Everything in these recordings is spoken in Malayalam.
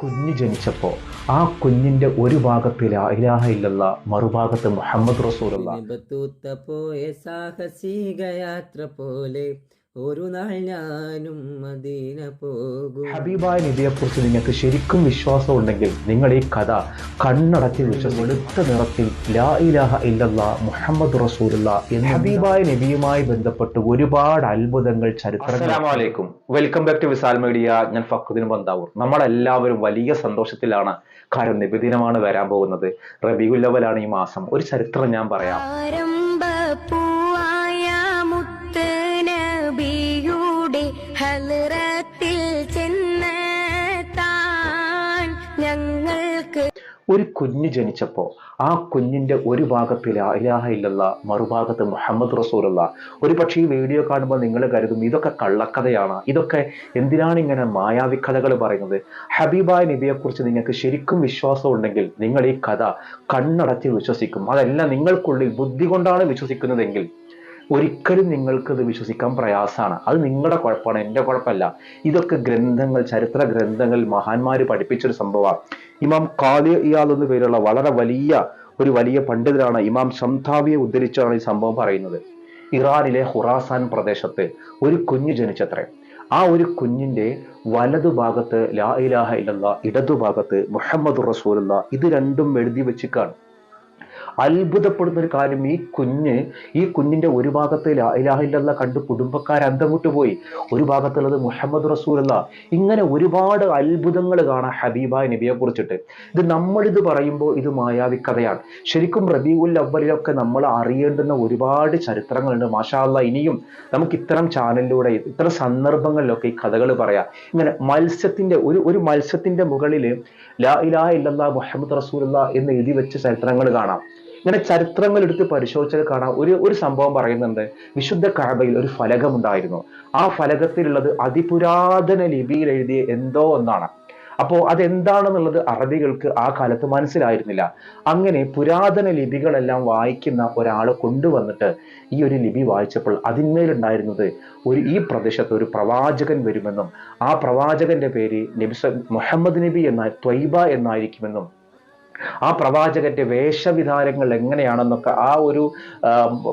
കുഞ്ഞ് ജനിച്ചപ്പോൾ ആ കുഞ്ഞിന്റെ ഒരു ഭാഗത്തിൽ ഇലാഹ ഇല്ലല്ല മറുഭാഗത്ത് മുഹമ്മദ് റസൂലുള്ള. പോയ ഒരു നാൾ ഞാനും മദീന പോകും. ഹബീബായ നബിയെക്കുറിച്ച് നിങ്ങൾക്ക് ശരിക്കും വിശ്വാസം ഉണ്ടെങ്കിൽ നിങ്ങൾ ഈ കഥ കണ്ണടക്കി വെളുത്ത നിറത്തിൽ ലാ ഇലാഹ ഇല്ലല്ല മുഹമ്മദ് റസൂലുള്ള എന്ന ഹബീബായ നബിയുമായി ബന്ധപ്പെട്ട് ഒരുപാട് അത്ഭുതങ്ങൾ ചരിത്രം welcome back to Visal media ഞാൻ ഫക്കുദ്ദീൻ ബന്താവൂർ നമ്മളെല്ലാവരും വലിയ സന്തോഷത്തിലാണ് കാരണം നബിദിനമാണ് വരാൻ പോകുന്നത്. റബിയുല്ലവലാണ് ഈ മാസം. ഒരു ചരിത്രം ഞാൻ പറയാം. ഞങ്ങൾക്ക് ഒരു കുഞ്ഞ് ജനിച്ചപ്പോൾ ആ കുഞ്ഞിന്റെ ഒരു ഭാഗത്തിൽ ഇലാഹ ഇല്ലല്ല മറുഭാഗത്ത് മുഹമ്മദ് റസൂലുള്ള. ഒരു പക്ഷേ ഈ വീഡിയോ കാണുമ്പോൾ നിങ്ങൾ കരുതും ഇതൊക്കെ കള്ളക്കഥയാണ്. ഇതൊക്കെ എന്തിനാണ് ഇങ്ങനെ മായാവി കഥകൾ പറയുന്നത്? ഹബീബായ നബിയെക്കുറിച്ച് നിങ്ങൾക്ക് ശരിക്കും വിശ്വാസം ഉണ്ടെങ്കിൽ നിങ്ങൾ ഈ കഥ കണ്ണടച്ച് വിശ്വസിക്കും. അതെല്ലാം നിങ്ങൾക്കുള്ളിൽ ബുദ്ധി കൊണ്ടാണ് വിശ്വസിക്കുന്നതെങ്കിൽ ഒരിക്കലും നിങ്ങൾക്ക് ഇത് വിശ്വസിക്കാൻ പ്രയാസമാണ്. അത് നിങ്ങളുടെ കുഴപ്പമാണ് എന്റെ കുഴപ്പമല്ല. ഇതൊക്കെ ഗ്രന്ഥങ്ങൾ ചരിത്ര ഗ്രന്ഥങ്ങളിൽ മഹാന്മാർ പഠിപ്പിച്ചൊരു സംഭവമാണ്. ഇമാം കാലി ഇയാൾ എന്ന പേരുള്ള വളരെ വലിയ ഒരു വലിയ പണ്ഡിതരാണ് ഇമാം ഷംതാവിയെ ഉദ്ധരിച്ചാണ് ഈ സംഭവം പറയുന്നത്. ഇറാനിലെ ഹുറാസാൻ പ്രദേശത്ത് ഒരു കുഞ്ഞ് ജനിച്ചത്രേ. ആ ഒരു കുഞ്ഞിന്റെ വലതുഭാഗത്ത് ലാ ഇലാഹ ഇല്ലല്ല ഇടതുഭാഗത്ത് മുഹമ്മദ് റസൂലുള്ള ഇത് രണ്ടും എഴുതി വെച്ചിക്കാണ്. അത്ഭുതപ്പെടുന്ന ഒരു കാര്യം ഈ കുഞ്ഞ് ഈ കുഞ്ഞിന്റെ ഒരു ഭാഗത്ത് ലാ കണ്ട് കുടുംബക്കാർ അന്തമുട്ട് പോയി. ഒരു ഭാഗത്തുള്ളത് മുഹമ്മദ് റസൂലല്ല. ഇങ്ങനെ ഒരുപാട് അത്ഭുതങ്ങൾ കാണാം ഹബീബായ നബിയെ കുറിച്ചിട്ട്. ഇത് നമ്മളിത് പറയുമ്പോൾ ഇത് മായാവി കഥയാണ് ശരിക്കും റബീഉൽ അവലിലൊക്കെ നമ്മൾ അറിയേണ്ടുന്ന ഒരുപാട് ചരിത്രങ്ങളുണ്ട്. മാഷാല്ല ഇനിയും നമുക്ക് ഇത്തരം ചാനലിലൂടെ ഇത്തരം സന്ദർഭങ്ങളിലൊക്കെ ഈ കഥകൾ പറയാം. ഇങ്ങനെ മത്സ്യത്തിന്റെ ഒരു ഒരു മത്സ്യത്തിന്റെ മുകളിൽ ലാ ഇലാ ഇല്ലല്ലാ മുഹമ്മദ് റസൂലുള്ള എന്ന് എഴുതി വെച്ച ചരിത്രങ്ങൾ കാണാം. ഇങ്ങനെ ചരിത്രങ്ങൾ എടുത്ത് പരിശോധിച്ചാൽ കാണാം. ഒരു ഒരു സംഭവം പറയുന്നുണ്ട്. വിശുദ്ധ കാബയിൽ ഒരു ഫലകം ഉണ്ടായിരുന്നു ആ ഫലകത്തിലുള്ളത് അതിപുരാതന ലിപിയിൽ എഴുതിയ എന്തോ ഒന്നാണ്. അപ്പോൾ അതെന്താണെന്നുള്ളത് അറബികൾക്ക് ആ കാലത്ത് മനസ്സിലായിരുന്നില്ല. അങ്ങനെ പുരാതന ലിപികളെല്ലാം വായിക്കുന്ന ഒരാളെ കൊണ്ടുവന്നിട്ട് ഈ ഒരു ലിപി വായിച്ചപ്പോൾ അതിന്മേലുണ്ടായിരുന്നത് ഒരു ഈ പ്രദേശത്ത് ഒരു പ്രവാചകൻ വരുമെന്നും ആ പ്രവാചകന്റെ പേര് നബി മുഹമ്മദ് നബി എന്ന ത്വയ്ബ എന്നായിരിക്കുമെന്നും ആ പ്രവാചകന്റെ വേഷവിധാനങ്ങൾ എങ്ങനെയാണെന്നൊക്കെ ആ ഒരു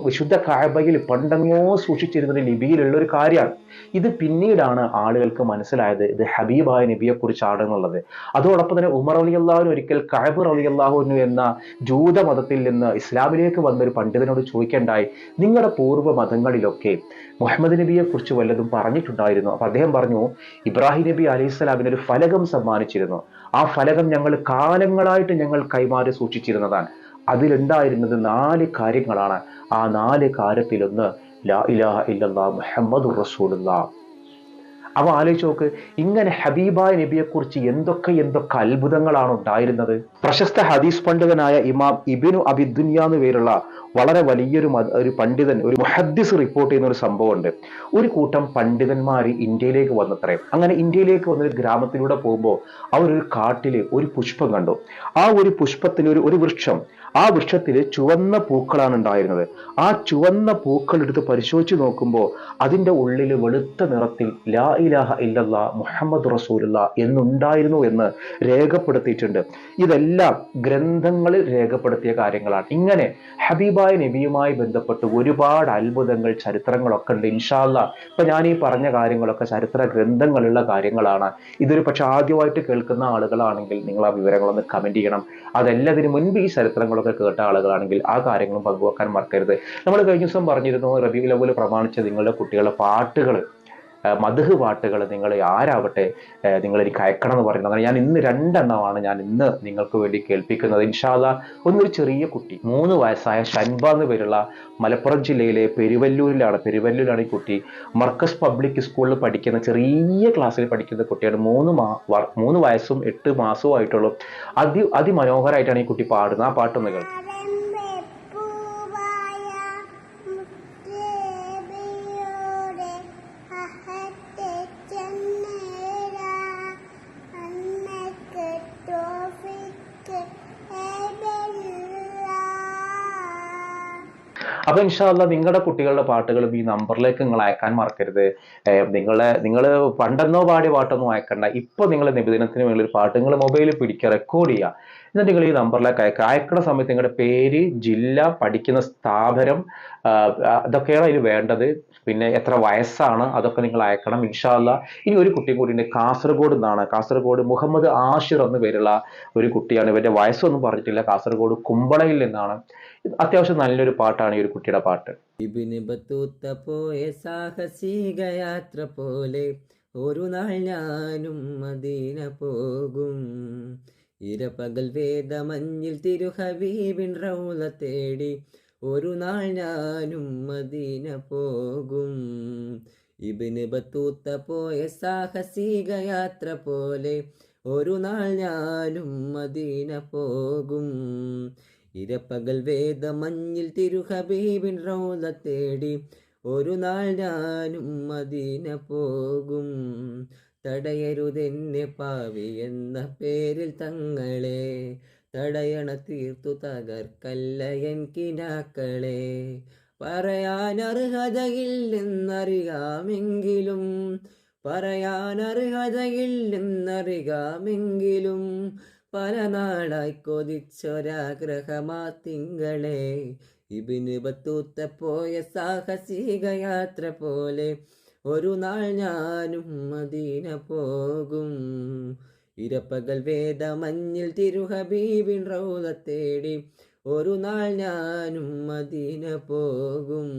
വിശുദ്ധ കായബയിൽ പണ്ടെങ്ങോ സൂക്ഷിച്ചിരുന്ന ലിപിയിലുള്ള ഒരു കാര്യമാണ്. ഇത് പിന്നീടാണ് ആളുകൾക്ക് മനസ്സിലായത് ഇത് ഹബീബായ നബിയെ കുറിച്ചാണെന്നുള്ളത് അതോടൊപ്പം തന്നെ ഉമർ അലി അള്ളാഹുവിന് ഒരിക്കൽ കഴബ് അലി അള്ളാഹുവിനു എന്ന ജൂത മതത്തിൽ നിന്ന് ഇസ്ലാമിലേക്ക് വന്നൊരു പണ്ഡിതനോട് ചോദിക്കേണ്ടായി നിങ്ങളുടെ പൂർവ മതങ്ങളിലൊക്കെ മുഹമ്മദ് നബിയെ കുറിച്ച് വല്ലതും പറഞ്ഞിട്ടുണ്ടായിരുന്നു. അപ്പൊ അദ്ദേഹം പറഞ്ഞു ഇബ്രാഹിം നബി അലൈഹി സ്വലാമിന് ഒരു ഫലകം സമ്മാനിച്ചിരുന്നു. ആ ഫലകം ഞങ്ങൾ കാലങ്ങളായിട്ട് ഞങ്ങൾ കൈമാറി സൂക്ഷിച്ചിരുന്നതാണ്. അതിലുണ്ടായിരുന്നത് നാല് കാര്യങ്ങളാണ്. ആ നാല് കാര്യത്തിലൊന്ന് ലാ ഇലാഹ ഇല്ലാ മുഹമ്മദ് റസൂലുള്ള. അവ ആലോചിച്ച് നോക്ക് ഇങ്ങനെ ഹബീബായ നബിയെക്കുറിച്ച് എന്തൊക്കെ എന്തൊക്കെ അത്ഭുതങ്ങളാണ് ഉണ്ടായിരുന്നത്? പ്രശസ്ത ഹദീസ് പണ്ഡിതനായ ഇമാം ഇബിനു അബിദുന്യ എന്ന് പേരുള്ള വളരെ വലിയൊരു ഒരു പണ്ഡിതൻ ഒരു മുഹദ്ദിസ് റിപ്പോർട്ട് ചെയ്യുന്ന ഒരു സംഭവമുണ്ട്. ഒരു കൂട്ടം പണ്ഡിതന്മാർ ഇന്ത്യയിലേക്ക് വന്നത്രേ. അങ്ങനെ ഇന്ത്യയിലേക്ക് വന്നൊരു ഗ്രാമത്തിലൂടെ പോകുമ്പോൾ അവരൊരു കാട്ടിൽ ഒരു പുഷ്പം കണ്ടു. ആ ഒരു പുഷ്പത്തിന് ഒരു ഒരു വൃക്ഷം ആ വൃക്ഷത്തിൽ ചുവന്ന പൂക്കളാണ് ഉണ്ടായിരുന്നത്. ആ ചുവന്ന പൂക്കൾ എടുത്ത് പരിശോധിച്ച് നോക്കുമ്പോൾ അതിന്റെ ഉള്ളിൽ വെളുത്ത നിറത്തിൽ ലാ ഇലാഹ ഇല്ലല്ലാ മുഹമ്മദ് റസൂലുള്ള എന്നുണ്ടായിരുന്നു എന്ന് രേഖപ്പെടുത്തിയിട്ടുണ്ട്. ഇതെല്ലാം ഗ്രന്ഥങ്ങളിൽ രേഖപ്പെടുത്തിയ കാര്യങ്ങളാണ്. ഇങ്ങനെ ഹബീബായ നബിയുമായി ബന്ധപ്പെട്ട് ഒരുപാട് അത്ഭുതങ്ങൾ ചരിത്രങ്ങളൊക്കെ ഉണ്ട് ഇൻഷാല്ല ഇപ്പൊ ഞാൻ ഈ പറഞ്ഞ കാര്യങ്ങളൊക്കെ ചരിത്ര ഗ്രന്ഥങ്ങളുള്ള കാര്യങ്ങളാണ്. ഇതൊരു പക്ഷെ ആദ്യമായിട്ട് കേൾക്കുന്ന ആളുകളാണെങ്കിൽ നിങ്ങൾ ആ വിവരങ്ങളൊന്ന് കമന്റ് ചെയ്യണം. അതല്ലതിന് മുൻപ് ഈ ചരിത്രങ്ങളൊക്കെ കേട്ട ആളുകളാണെങ്കിൽ ആ കാര്യങ്ങളും പങ്കുവെക്കാൻ മറക്കരുത്. നമ്മൾ കഴിഞ്ഞ ദിവസം പറഞ്ഞിരുന്നു റബി ലവൽ പ്രമാണിച്ച് നിങ്ങളുടെ കുട്ടികളുടെ പാട്ടുകൾ. മധുഹ് പാട്ടുകൾ നിങ്ങൾ ആരാവട്ടെ നിങ്ങൾ എനിക്ക് അയക്കണം എന്ന് പറയുന്നത് അങ്ങനെ ഞാൻ ഇന്ന് രണ്ടെണ്ണമാണ് ഞാൻ ഇന്ന് നിങ്ങൾക്ക് വേണ്ടി കേൾപ്പിക്കുന്നത്. ഇൻഷാല്ല ഒന്നൊരു ചെറിയ കുട്ടി മൂന്ന് വയസ്സായ ഷൻബ എന്ന് പേരുള്ള മലപ്പുറം ജില്ലയിലെ പെരുവല്ലൂരിലാണ്. പെരുവല്ലൂരിലാണ് ഈ കുട്ടി. മർക്കസ് പബ്ലിക് സ്കൂളിൽ പഠിക്കുന്ന ചെറിയ ക്ലാസ്സിൽ പഠിക്കുന്ന കുട്ടിയാണ്. മൂന്ന് മാ മൂന്ന് വയസ്സും എട്ട് മാസവും ആയിട്ടുള്ളൂ അതി അതിമനോഹരമായിട്ടാണ് ഈ കുട്ടി പാടുന്നത്. ആ പാട്ടൊന്ന് കേൾക്കാം. അപ്പൊ ഇൻഷാല്ല നിങ്ങളുടെ കുട്ടികളുടെ പാട്ടുകളും ഈ നമ്പറിലേക്ക് നിങ്ങൾ അയക്കാൻ മറക്കരുത്. നിങ്ങളെ നിങ്ങൾ പണ്ടെന്നോ പാടിയ പാട്ടൊന്നും അയക്കണ്ട. ഇപ്പൊ നിങ്ങൾ നിബിദിനത്തിന് വേണ്ടി ഒരു പാട്ട് നിങ്ങൾ മൊബൈലിൽ പിടിക്കുക റെക്കോർഡ് ചെയ്യുക. എന്നിട്ട് നിങ്ങൾ ഈ നമ്പറിലേക്ക് അയക്കുക അയക്കുന്ന സമയത്ത് നിങ്ങളുടെ പേര് ജില്ല പഠിക്കുന്ന സ്ഥാപനം അതൊക്കെയാണ് അതിൽ വേണ്ടത്. പിന്നെ എത്ര വയസ്സാണ് അതൊക്കെ നിങ്ങൾ അയക്കണം ഇൻഷാല്ല ഇനി ഒരു കുട്ടി കൂടി ഉണ്ട്. കാസർഗോഡ് നിന്നാണ് കാസർഗോഡ് മുഹമ്മദ് ആഷിർ എന്ന് പേരുള്ള ഒരു കുട്ടിയാണ്. ഇവരുടെ വയസ്സൊന്നും പറഞ്ഞിട്ടില്ല. കാസർഗോഡ് കുമ്പളയിൽ നിന്നാണ്. അത്യാവശ്യം നല്ലൊരു പാട്ടാണ് ഈ ഒരു കുട്ടിയുടെ പാട്ട്. ബത്തൂത്ത പോയ സാഹസിക യാത്ര പോലെ ഒരു നാൾ ഞാനും മദീന പോകും. ഇരപകൽ വേദമഞ്ഞിൽ തിരുഹബീബിൻ റൗല തേടി ഒരു നാൾ ഞാനും മദീന പോകും. ഇബിന് ബത്തൂത്ത പോയ സാഹസിക യാത്ര പോലെ ഒരു നാൾ ഞാനും മദീന പോകും. ഇരപ്പകൽ വേദമഞ്ഞിൽ തിരുഹബീബിൻ റൗദ തേടി ഒരു നാൾ ഞാനും മദീന പോകും. തടയരുതെന്നെ പാവി എന്ന പേരിൽ തങ്ങളെ തടയണ തീർത്തു തകർക്കല്ല എൻ കിനാക്കളെ. പറയാൻ അർഹതയില്ലെന്നറിയാമെങ്കിലും പറയാൻ അർഹതയില്ലെന്നറിയാമെങ്കിലും പല നാളായി കൊതിച്ചൊരാഗ്രഹമാ തിങ്കളെ. ഇബിന് ബത്തൂത്ത പോയ സാഹസിക യാത്ര പോലെ ഒരു നാൾ ഞാനും മദീന പോകും. ഇരപ്പകൽ വേദമഞ്ഞിൽ തിരുഹബീബിൻ റൗദ തേടി ഒരു നാൾ ഞാനും മദീന പോകും.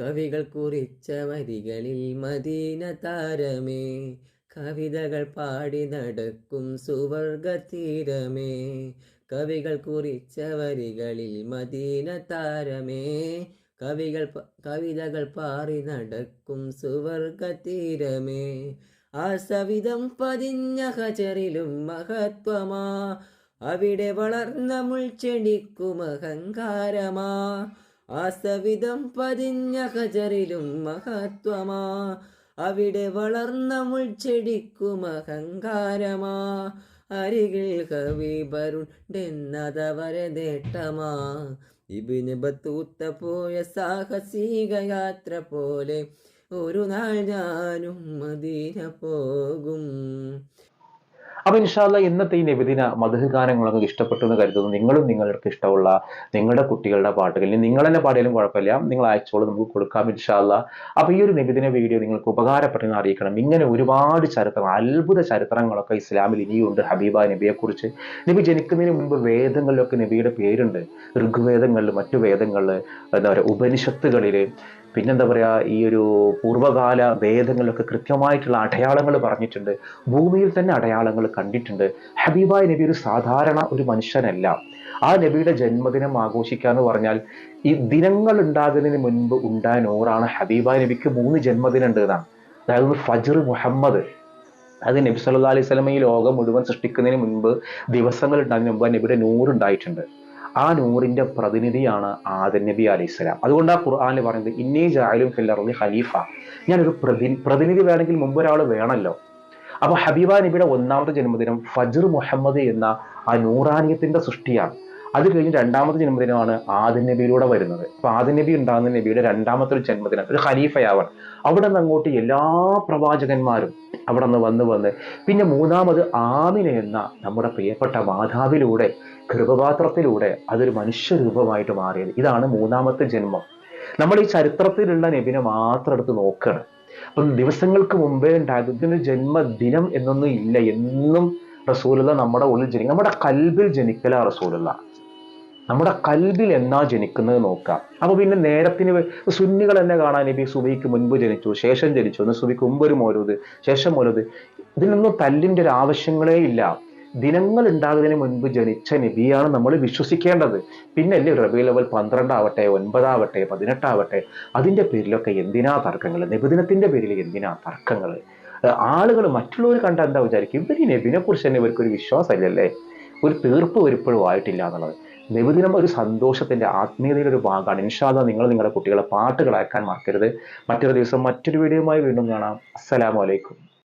കവികൾ കുറിച്ച വരികളിൽ മദീന താരമേ. കവിതകൾ പാടി നടക്കും സുവർഗ തീരമേ കവികൾ കുറിച്ച വരികളിൽ മദീന താരമേ. കവികൾ കവിതകൾ പാറി നടക്കും സുവർഗ തീരമേ ആ സവിധം പതിഞ്ഞ ഹജറിലും മഹത്വമാ. അവിടെ വളർന്ന മുൾച്ചെടിക്കും അഹങ്കാരമാ. ആ സവിധം പതിഞ്ഞ ഹജറിലും മഹത്വമാ. അവിടെ വളർന്ന മുൾച്ചെടിക്കും അഹങ്കാരമാ. അരികിൽ കവിബരുണ്ടെന്നതവരെ നേട്ടമാ ഇബിന് ബത്തൂത്ത പോയ സാഹസിക യാത്ര പോലെ ഒരു നാൾ ഞാനും മദീന പോകും. അപ്പൊ ഇൻഷാല്ല ഇന്നത്തെ ഈ നബിദിന മധുഹ ഗാനങ്ങളൊക്കെ ഇഷ്ടപ്പെട്ടു എന്ന് കരുതുന്നു. നിങ്ങളും നിങ്ങൾക്ക് ഇഷ്ടമുള്ള നിങ്ങളുടെ കുട്ടികളുടെ പാട്ടുകൾ. നിങ്ങൾ തന്നെ പാടിയാലും കുഴപ്പമില്ല. നിങ്ങൾ അയച്ചോളൂ നമുക്ക് കൊടുക്കാം ഇൻഷാല്ല അപ്പൊ ഈ ഒരു നബിദിന വീഡിയോ നിങ്ങൾക്ക് ഉപകാരപ്പെട്ടെന്ന് അറിയിക്കണം. ഇങ്ങനെ ഒരുപാട് ചരിത്രം അത്ഭുത ചരിത്രങ്ങളൊക്കെ ഇസ്ലാമിൽ ഇനിയുണ്ട് ഹബീബ നബിയെ കുറിച്ച് നബി ജനിക്കുന്നതിന് മുമ്പ് വേദങ്ങളിലൊക്കെ നബിയുടെ പേരുണ്ട്. ഋഗ്വേദങ്ങളിൽ മറ്റു വേദങ്ങളിൽ എന്താ പറയുക ഉപനിഷത്തുകളിൽ. പിന്നെന്താ പറയുക ഈ ഒരു പൂർവകാല വേദങ്ങളിലൊക്കെ കൃത്യമായിട്ടുള്ള അടയാളങ്ങൾ പറഞ്ഞിട്ടുണ്ട്. ഭൂമിയിൽ തന്നെ അടയാളങ്ങൾ കണ്ടിട്ടുണ്ട്. ഹബീബായ നബി ഒരു സാധാരണ ഒരു മനുഷ്യനല്ല. ആ നബിയുടെ ജന്മദിനം ആഘോഷിക്കുക എന്ന് പറഞ്ഞാൽ ഈ ദിനങ്ങൾ ഉണ്ടാകുന്നതിന് മുൻപ് ഉണ്ടായ നൂറാണ് ഹബീബായ നബിക്ക് മൂന്ന് ജന്മദിനം ഉണ്ട് എന്നാണ്. അതായത് ഫജർ മുഹമ്മദ്. അത് നബി സല്ലാ അലൈഹി സ്വലമ ഈ ലോകം മുഴുവൻ സൃഷ്ടിക്കുന്നതിന് മുൻപ് ദിവസങ്ങൾ ഉണ്ടാകുന്നതിന് മുമ്പ് നബിയുടെ നൂറുണ്ടായിട്ടുണ്ട് ആ നൂറിന്റെ പ്രതിനിധിയാണ് ആദൻ നബി അലൈഹി സ്വലാം. അതുകൊണ്ട് ആ ഖുർആാനിൽ പറയുന്നത് ഇന്നേ ജാലും ഫില്ലറുൽ ഖലീഫ. ഞാനൊരു പ്രതി പ്രതിനിധി വേണമെങ്കിൽ മുമ്പ് ഒരാൾ വേണമല്ലോ. അപ്പൊ ഹബീബ നബിയുടെ ഒന്നാമത്തെ ജന്മദിനം ഫജർ മുഹമ്മദ് എന്ന ആ നൂറാനിയത്തിന്റെ സൃഷ്ടിയാണ്. അത് കഴിഞ്ഞ് രണ്ടാമത്തെ ജന്മദിനമാണ് ആദിൻ നബിയിലൂടെ വരുന്നത്. അപ്പൊ ആദിൻ നബി ഉണ്ടാകുന്ന നബിയുടെ രണ്ടാമത്തെ ഒരു ജന്മദിനം ഒരു ഖലീഫയാവൻ അവിടെ നിന്ന് അങ്ങോട്ട് എല്ലാ പ്രവാചകന്മാരും അവിടെ നിന്ന് വന്ന് വന്ന് പിന്നെ മൂന്നാമത് ആമിന എന്ന നമ്മുടെ പ്രിയപ്പെട്ട മാതാവിലൂടെ കൃപപാത്രത്തിലൂടെ അതൊരു മനുഷ്യരൂപമായിട്ട് മാറിയത്. ഇതാണ് മൂന്നാമത്തെ ജന്മം. നമ്മൾ ഈ ചരിത്രത്തിലുള്ള നബിനെ മാത്രം എടുത്ത് നോക്കണം. അപ്പം ദിവസങ്ങൾക്ക് മുമ്പേ ഉണ്ടാകുന്ന ജന്മദിനം എന്നൊന്നും ഇല്ല. എന്നും റസൂലുള്ള നമ്മുടെ ഉള്ളിൽ ജനിക്കും നമ്മുടെ കൽബിൽ ജനിക്കല റസൂലുള്ള. നമ്മുടെ കൽബിൽ എന്നാ ജനിക്കുന്നത് നോക്കാം. അപ്പൊ പിന്നെ നേരത്തിന് സുന്നികൾ എന്നെ കാണാൻ നബി സുബൈക്ക് മുൻപ് ജനിച്ചു ശേഷം ജനിച്ചു. എന്ന് സുബിക്ക് മുമ്പ് ഒരു മോരുത് ശേഷം മോരുത് ഇതിനൊന്നും തല്ലിന്റെ ഒരു ആവശ്യങ്ങളേ ഇല്ല. ദിനങ്ങൾ ഉണ്ടാകുന്നതിന് മുൻപ് ജനിച്ച നബിയാണ് നമ്മൾ വിശ്വസിക്കേണ്ടത്. പിന്നെ അല്ലേ റബി ലെവൽ പന്ത്രണ്ടാവട്ടെ ഒൻപതാവട്ടെ പതിനെട്ടാവട്ടെ അതിന്റെ പേരിലൊക്കെ എന്തിനാ തർക്കങ്ങൾ നിബുദിനത്തിന്റെ പേരിൽ എന്തിനാ തർക്കങ്ങൾ ആളുകൾ മറ്റുള്ളവർ കണ്ട എന്താ വിചാരിക്കും? ഇവർ ഈ നബിനെ കുറിച്ച് തന്നെ ഇവർക്കൊരു വിശ്വാസമില്ലല്ലേ? ഒരു തീർപ്പ് ഒരിപ്പോഴും ആയിട്ടില്ല എന്നുള്ളത്. നിബുദിനം ഒരു സന്തോഷത്തിന്റെ ആത്മീയതയുടെ ഒരു ഭാഗമാണ്. ഇൻഷാദ നിങ്ങൾ നിങ്ങളുടെ കുട്ടികളെ പാട്ടുകൾ അയക്കാൻ മറക്കരുത്. മറ്റൊരു ദിവസം മറ്റൊരു വീഡിയോയുമായി വീണ്ടും കാണാം. അസ്സലാമു അലൈക്കും.